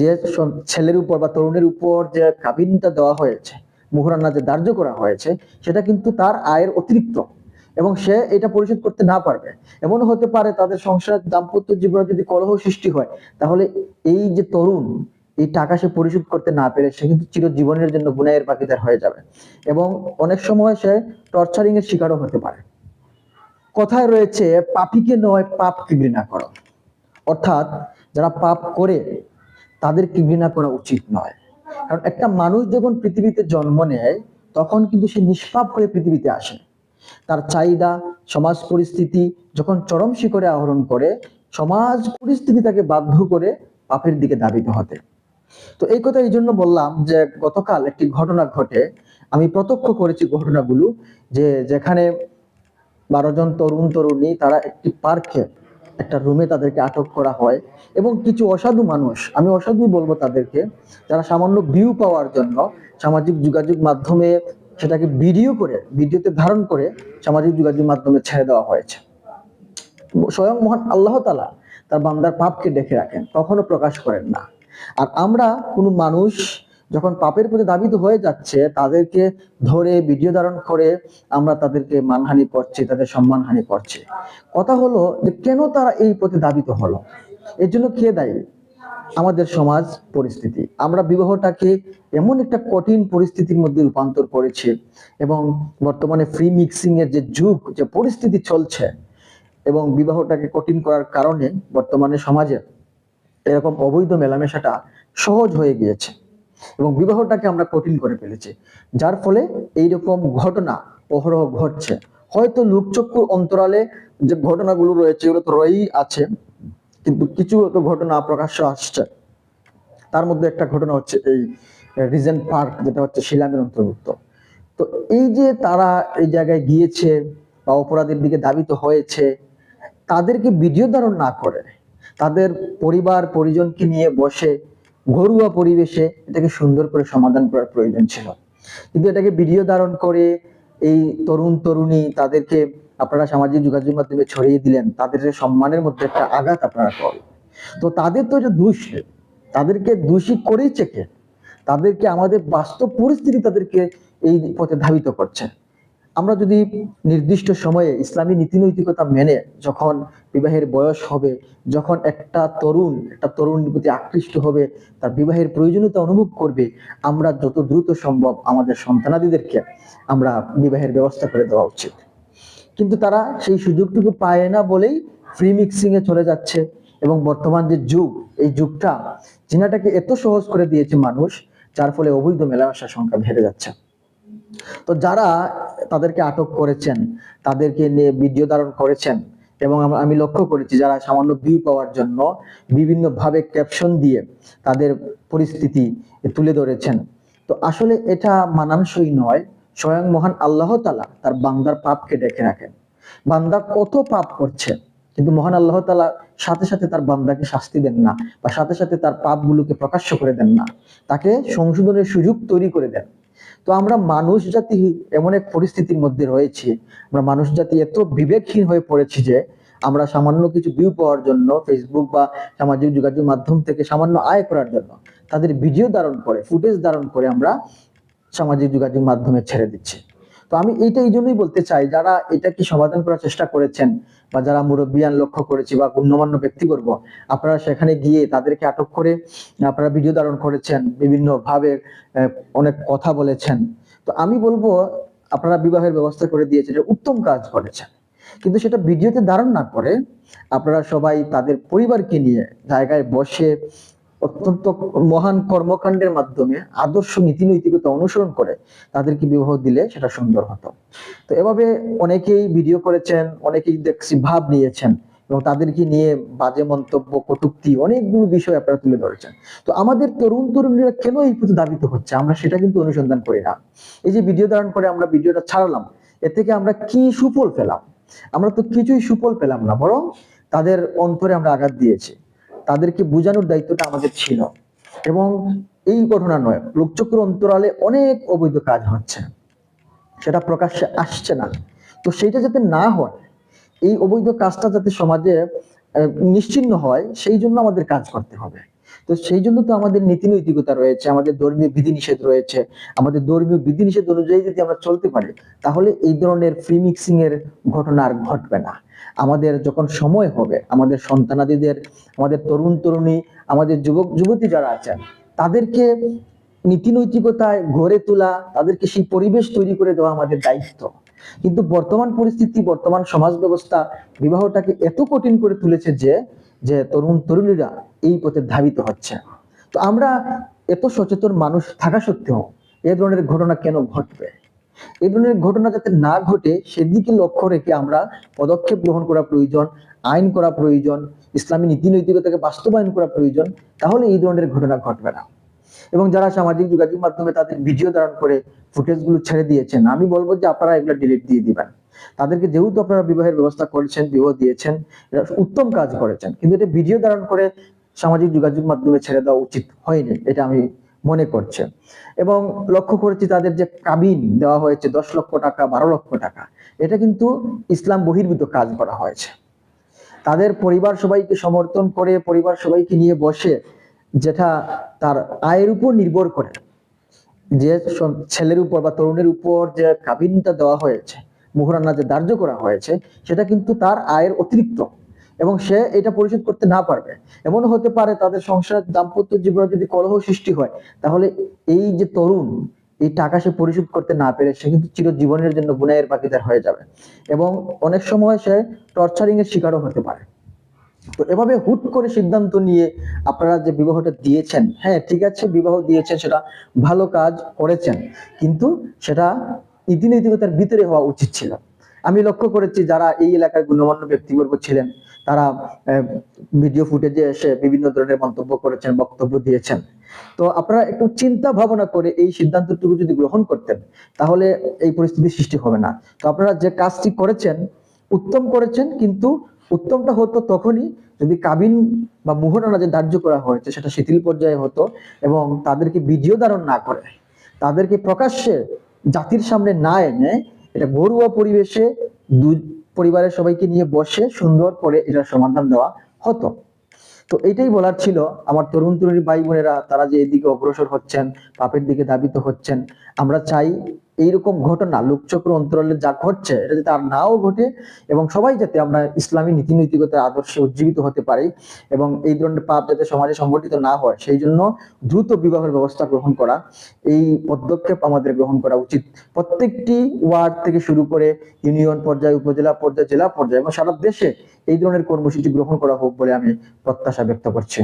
যে ছেলের উপর বা তরুণের উপর যে কাবিনটা দেওয়া হয়েছে মোহরানা যে ধার্য করা হয়েছে, সেটা কিন্তু তার আয়ের অতিরিক্ত এবং সে এটা পরিশোধ করতে না পারবে। এমন হতে পারে তাদের সংসার দাম্পত্য জীবনে যদি কলহ সৃষ্টি হয়, তাহলে এই যে তরুণ, এই টাকা সে পরিশোধ করতে না পেরে সে কিন্তু চিরজীবনের জন্য গুনাহের বাকিদার হয়ে যাবে এবং অনেক সময় সে টর্চারিং এর শিকারও হতে পারে। কথায় রয়েছে, পাপীকে নয়, পাপকে ঘৃণা করো। অর্থাৎ যারা পাপ করে তাদেরকে ঘৃণা করা উচিত নয়। কারণ একটা মানুষ যখন পৃথিবীতে জন্ম নেয়, তখন কিন্তু সে নিষ্পাপ হয়ে পৃথিবীতে আসে। তার চাহিদা, সমাজ পরিস্থিতি যখন চরম শিখরে আহরণ করে, সমাজ পরিস্থিতি তাকে বাধ্য করে পাপের দিকে দাবিত হতে। তো এই কথা এই জন্য বললাম যে, গতকাল একটি ঘটনা ঘটে। আমি প্রত্যক্ষ করেছি ঘটনাগুলো যে, যেখানে বারো জন তরুণ তরুণী তারা একটি পার্কে একটা রুমে তাদেরকে আটক করা হয় এবং কিছু অসাধু মানুষ, আমি অসাধু বলব তাদেরকে, যারা সামান্য ভিউ পাওয়ার জন্য সামাজিক যোগাযোগ মাধ্যমে সেটাকে ভিডিও করে ভিডিওতে ধারণ করে সামাজিক যোগাযোগ মাধ্যমে ছেড়ে দেওয়া হয়েছে। স্বয়ং মহান আল্লাহ তালা তার বান্দার পাপকে দেখে রাখেন, কখনো প্রকাশ করেন না। আর আমরা কোনো মানুষ যখন পাপের প্রতি দাবিত হয়ে যাচ্ছে, তাদেরকে ধরে ভিডিও ধারণ করে আমরা তাদেরকে মানহানি করছি, তাদের সম্মানহানি করছি। কথা হলো যে কেন তারা এই প্রতি দাবিত হলো? এর জন্য কে দায়ী? আমাদের সমাজ পরিস্থিতি। আমরা বিবাহটাকে এমন একটা কঠিন পরিস্থিতির মধ্যে রূপান্তর করেছি এবং বর্তমানে ফ্রি মিক্সিং এর যে যুগ, যে পরিস্থিতি চলছে এবং বিবাহটাকে কঠিন করার কারণে বর্তমানে সমাজে এরকম অবৈধ মেলামেশাটা সহজ হয়ে গিয়েছে। এবং বিবাহটাকে আমরা কঠিন করে ফেলেছি। যার ফলে এইরকম ঘটনা, অহরহ ঘটছে। হয়তো লোকচক্ষুর অন্তরালে যে ঘটনাগুলো রয়েছে, এগুলো তো রয়েই আছে, কিন্তু কিছু তো ঘটনা প্রকাশ্য আসছে। তার মধ্যে একটা ঘটনা হচ্ছে এই রিজেন্ট পার্ক যেটা হচ্ছে শিলামের অন্তর্ভুক্ত। তো এই যে তারা এই জায়গায় গিয়েছে বা অপরাধের দিকে দাবিত হয়েছে, তাদেরকে ভিডিও ধারণ না করে, তাদের পরিবার, পরিজনকে নিয়ে বসে ঘরোয়া পরিবেশে এটাকে সুন্দর করে সমাধান করার প্রয়োজন ছিল। কিন্তু এটাকে ভিডিও ধারণ করে এই তরুণ তরুণী তাদেরকে আপনারা সামাজিক যোগাযোগ মাধ্যমে ছড়িয়ে দিলেন, তাদের যে সম্মানের মধ্যে একটা আঘাত আপনারা করলেন তো তাদের তো এটা দোষ তাদেরকে দোষী করেই কে তাদেরকে আমাদের বাস্তব পরিস্থিতি তাদেরকে এই পথে ধাবিত করছে। আমরা যদি নির্দিষ্ট সময়ে ইসলামী নীতি নৈতিকতা মেনে যখন বিবাহের বয়স হবে, যখন একটা তরুণ, একটা তরুণীর প্রতি আকৃষ্ট হবে, তার বিবাহের প্রয়োজনীয়তা অনুভব করবে, আমরা যত দ্রুত সম্ভব আমাদের সন্তানাদিদেরকে আমরা বিবাহের ব্যবস্থা করে দেওয়া উচিত। কিন্তু তারা সেই সুযোগটুকু পায় না বলেই ফ্রি মিক্সিং এ চলে যাচ্ছে এবং বর্তমান যে যুগ, এই যুগটা জিনাটাকে এত সহজ করে দিয়েছে মানুষ, যার ফলে অবৈধ মেলামেশার সংখ্যা বেড়ে যাচ্ছে। তো যারা তাদেরকে আটক করেছেন, তাদেরকে নিয়ে ভিডিও ধারণ করেছেন এবং আমি লক্ষ্য করেছি যারা সামান্য ভিউ পাওয়ার জন্য বিভিন্ন ভাবে ক্যাপশন দিয়ে তাদের পরিস্থিতি তুলে ধরেছেন। তো আসলে এটা মানানসই নয়, স্বয়ং মহান আল্লাহ তালা তার বান্দার পাপকে ডেকে রাখেন। বান্দা কত পাপ করছে, কিন্তু মহান আল্লাহ তালা সাথে সাথে তার বান্দাকে শাস্তি দেন না বা সাথে সাথে তার পাপগুলোকে প্রকাশ্য করে দেন না। তাকে সংশোধনের সুযোগ তৈরি করে দেন। তো আমরা মানুষ জাতি এমন এক পরিস্থিতির মধ্যে রয়েছি। আমরা মানুষ জাতি এত বিবেকহীন হয়ে পড়েছি যে আমরা সামান্য কিছু ভিউ পাওয়ার জন্য ফেসবুক বা সামাজিক যোগাযোগ মাধ্যম থেকে সামান্য আয় করার জন্য তাদের ভিডিও ধারণ করে ফুটেজ ধারণ করে আমরা সামাজিক যোগাযোগ মাধ্যমে ছেড়ে দিচ্ছি। তো আমি এইটা এই জন্যই বলতে চাই, যারা এটা কি সমাধান করার চেষ্টা করেছেন বা যারা মুরব্বিয়ান লক্ষ্য করেছি বা গণ্যমান্য ব্যক্তিবর্গ, আপনারা সেখানে গিয়ে তাদেরকে আটক করে আপনারা ভিডিও ধারণ করেছেন, বিভিন্ন ভাবে অনেক কথা বলেছেন। তো আমি বলব, আপনারা বিবাহের ব্যবস্থা করে দিয়েছেন উত্তম কাজ করেছেন। কিন্তু সেটা ভিডিওতে ধারণ না করে আপনারা সবাই তাদের পরিবারকে নিয়ে জায়গায় বসে অত্যন্ত মহান কর্মকাণ্ডের মাধ্যমে আদর্শ নীতি নৈতিকতা অনুসরণ করে তাদেরকে বিবাহ দিলে সেটা সুন্দর হতো। তো এভাবে অনেকেই ভিডিও করেছেন, অনেকেই দেখছি ভাব নিয়েছেন এবং তাদেরকে নিয়ে বাজে মন্তব্য, কটুক্তি অনেকগুলো বিষয় আপনারা তুলে ধরেছেন। তো আমাদের তরুণ তরুণীরা কেন এই প্রতি দাবিত হচ্ছে? আমরা সেটা কিন্তু অনুসন্ধান করি না। এই যে ভিডিও ধারণ করে আমরা ভিডিওটা ছাড়লাম, এ থেকে আমরা কি সুফল পেলাম? আমরা তো কিছুই সুফল পেলাম না, বরং তাদের অন্তরে আমরা আঘাত দিয়েছি। তাদেরকে বোঝানোর দায়িত্বটা আমাদের ছিল। এবং এই ঘটনা নয় লোকচক্র অন্তরালে অনেক অবৈধ কাজ হচ্ছে। সেটা প্রকাশ্যে আসছে না। তো সেইটা যাতে না হয়, এই অবৈধ কাজটা যাতে সমাজে নিশ্চিন্ন হয়, সেই জন্য আমাদের কাজ করতে হবে। তো সেই জন্য তো আমাদের নীতি নৈতিকতা রয়েছে, আমাদের ধর্মীয় বিধিনিষেধ রয়েছে, আমাদের ধর্মীয় বিধিনিষেধ অনুযায়ী যদি আমরা চলতে পারি, তাহলে এই ধরনের ফ্রি মিক্সিং এর ঘটনা আর ঘটবে না। আমাদের যখন সময় হবে, আমাদের সন্তানাদিদের, আমাদের তরুণ তরুণী, আমাদের যুবক, যুবতী যারা আছেন, তাদেরকে নীতি নৈতিকতায় গড়ে তোলা, তাদেরকে সেই পরিবেশ তৈরি করে দেওয়া আমাদের দায়িত্ব। কিন্তু বর্তমান পরিস্থিতি, বর্তমান সমাজ ব্যবস্থা বিবাহটাকে এত কঠিন করে তুলেছে যে যে তরুণ তরুণীরা এই পথে ধাবিত হচ্ছে। তো আমরা এত সচেতন মানুষ থাকা সত্ত্বেও এ ধরনের ঘটনা কেন ঘটবে? এই ধরনের ঘটনা যাতে না ঘটে, সেদিকে লক্ষ্য রেখে আমরা পদক্ষেপ গ্রহণ করা প্রয়োজন, আইন করা প্রয়োজন, ইসলামী নীতি নৈতিকতাকে বাস্তবায়ন করা প্রয়োজন, তাহলে এই ধরনের ঘটনা ঘটবে না। এবং যারা সামাজিক যোগাযোগ মাধ্যমে তাদের ভিডিও ধারণ করে ফুটেজগুলো ছেড়ে দিয়েছেন, আমি বলব যে আপনারা এগুলো ডিলিট দিয়ে দিবেন। তাদেরকে যেহেতু আপনারা বিবাহের ব্যবস্থা করেছেন, বিবাহ দিয়েছেন উত্তম কাজ করেছেন, কিন্তু এটা ভিডিও ধারণ করে সামাজিক যোগাযোগ মাধ্যমে ছেড়ে দেওয়া উচিত হয়নি, এটা আমি মনে করছে। এবং লক্ষ্য করেছি তাদের যে কাবিন দেওয়া হয়েছে দশ লক্ষ টাকা, বারো লক্ষ টাকা, এটা কিন্তু ইসলাম বহির্ভূত কাজ করা হয়েছে। তাদের পরিবার সবাইকে সমর্থন করে, পরিবার সবাইকে নিয়ে বসে যেটা তার আয়ের উপর নির্ভর করে। যে ছেলের উপর বা তরুণের উপর যে কাবিনটা দেওয়া হয়েছে মোহরানা যে ধার্য করা হয়েছে, সেটা কিন্তু তার আয়ের অতিরিক্ত। এবং সে এটা পরিশোধ করতে না পারবে। এমন হতে পারে তাদের সংসার দাম্পত্য জীবনে যদি কলহ সৃষ্টি হয়, তাহলে এই যে তরুণ, এই টাকা সে পরিশোধ করতে না পেরে সে কিন্তু চিরজীবনের জন্য গুনাহের বাকিদার হয়ে যাবে। এবং অনেক সময় সে টর্চারিং এর শিকারও হতে পারে। তো এভাবে হুট করে সিদ্ধান্ত নিয়ে আপনারা যে বিবাহটা দিয়েছেন হ্যাঁ ঠিক আছে, বিবাহ দিয়েছেন, সেটা ভালো কাজ করেছেন, কিন্তু সেটা নীতি ভিতরে হওয়া উচিত ছিল। আমি লক্ষ্য করেছি যারা এই এলাকার গণ্যমান্য ব্যক্তিবর্গ ছিলেন তারা ভিডিও ফুটেজে এসে বিভিন্ন ধরনের মন্তব্য করেছেন, বক্তব্য দিয়েছেন। তো আপনারা একটু চিন্তা ভাবনা করে এই সিদ্ধান্তটুকু যদি গ্রহণ করতেন, তাহলে এই পরিস্থিতি সৃষ্টি হবে না। তো আপনারা যে কাজটি করেছেন, উত্তম করেছেন, কিন্তু উত্তমটা হতো তখনই যদি কাবিন বা মোহরানা যে ধার্য করা হয়েছে, সেটা শিথিল পর্যায়ে হতো এবং তাদেরকে ভিডিও ধারণ না করে, তাদেরকে প্রকাশ্যে জাতির সামনে না এনে, এটা ঘরোয়া পরিবেশে পরিবারের সবাইকে নিয়ে বসে সুন্দর করে এটার সমাধান দেওয়া হতো। তো এটাই বলার ছিল আমার তরুণ তরুণী ভাই বোনেরা, তারা যে এদিকে অগ্রসর হচ্ছেন, পাপের দিকে ধাবিত হচ্ছেন। আমরা চাই এইরকম ঘটনা লোকচক্র অন্তরালে যা ঘটছে, এটা যাতে আর নাও ঘটে এবং সবাই যাতে আমরা ইসলামী নীতি নৈতিকতার আদর্শে উজ্জীবিত হতে পারি এবং এই ধরনের পাপ যাতে সমাজে সংগঠিত না হয়, সেই জন্য দ্রুত বিবাহের ব্যবস্থা গ্রহণ করা, এই পদক্ষেপ আমাদের গ্রহণ করা উচিত। প্রত্যেকটি ওয়ার্ড থেকে শুরু করে ইউনিয়ন পর্যায়ে, উপজেলা পর্যায়ে, জেলা পর্যায়ে এবং সারা দেশে এই ধরনের কর্মসূচি গ্রহণ করা হোক বলে আমি প্রত্যাশা ব্যক্ত করছি।